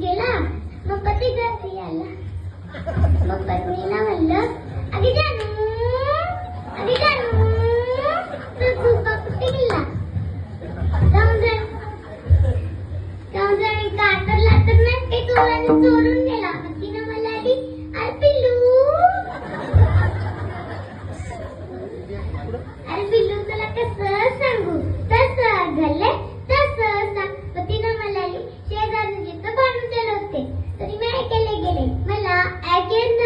गेला. मग पती घरी आला मग पत्नीला म्हणलं अगे जानू अगे जानू तू झोपा कुठे गेला? जाऊन जा. जाऊन जा कातरला तर नाही ते चोरून गेला? मग केले गेले. मला ऐकेन